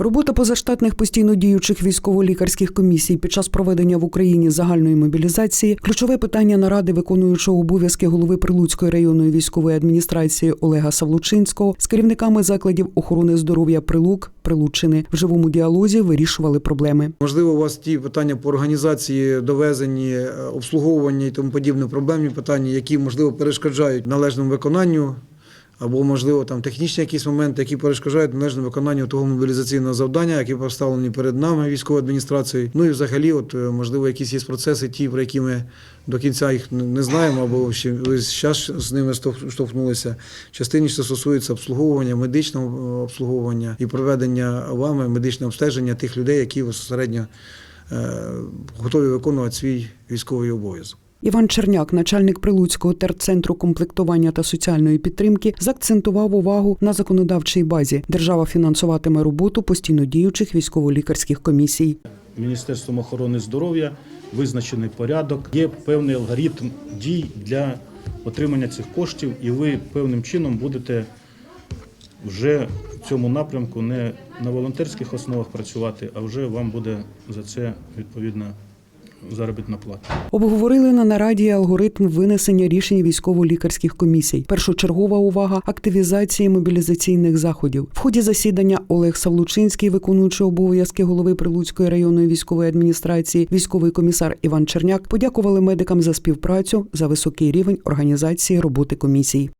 Робота позаштатних постійно діючих військово-лікарських комісій під час проведення в Україні загальної мобілізації ключове питання наради виконуючого обов'язки голови Прилуцької районної військової адміністрації Олега Савлучинського з керівниками закладів охорони здоров'я Прилук, Прилуччини в живому діалозі вирішували проблеми. Можливо, у вас ті питання по організації, довезенні, е, обслуговуванні і тому подібне проблемні питання, які можливо перешкоджають належному виконанню, або можливо там технічні якісь моменти, які перешкоджають належному виконанню того мобілізаційного завдання, які поставлені перед нами військовою адміністрацією. Ну і взагалі, от е, можливо, якісь є процеси, ті, про які ми до кінця їх не- знаємо, або ще зараз з ними штовх- штовхнулися. Частині, що стосується обслуговування, медичного е, обслуговування і проведення вами медичного обстеження тих людей, які безпосередньо е, готові виконувати свій військовий обов'язок. Іван Черняк, начальник Прилуцького терцентру комплектування та соціальної підтримки, заакцентував увагу на законодавчій базі. Держава фінансуватиме роботу постійно діючих військово-лікарських комісій. Міністерством охорони здоров'я визначений порядок. Є певний алгоритм дій для отримання цих коштів, і ви певним чином будете вже в цьому напрямку не на волонтерських основах працювати, а вже вам буде за це відповідна заробітна плата. Обговорили на нараді алгоритм винесення рішень військово-лікарських комісій. Першочергова увага активізації мобілізаційних заходів. В ході засідання Олег Савлучинський, виконуючий обов'язки голови Прилуцької районної військової адміністрації, військовий комісар Іван Черняк подякували медикам за співпрацю за високий рівень організації роботи комісій.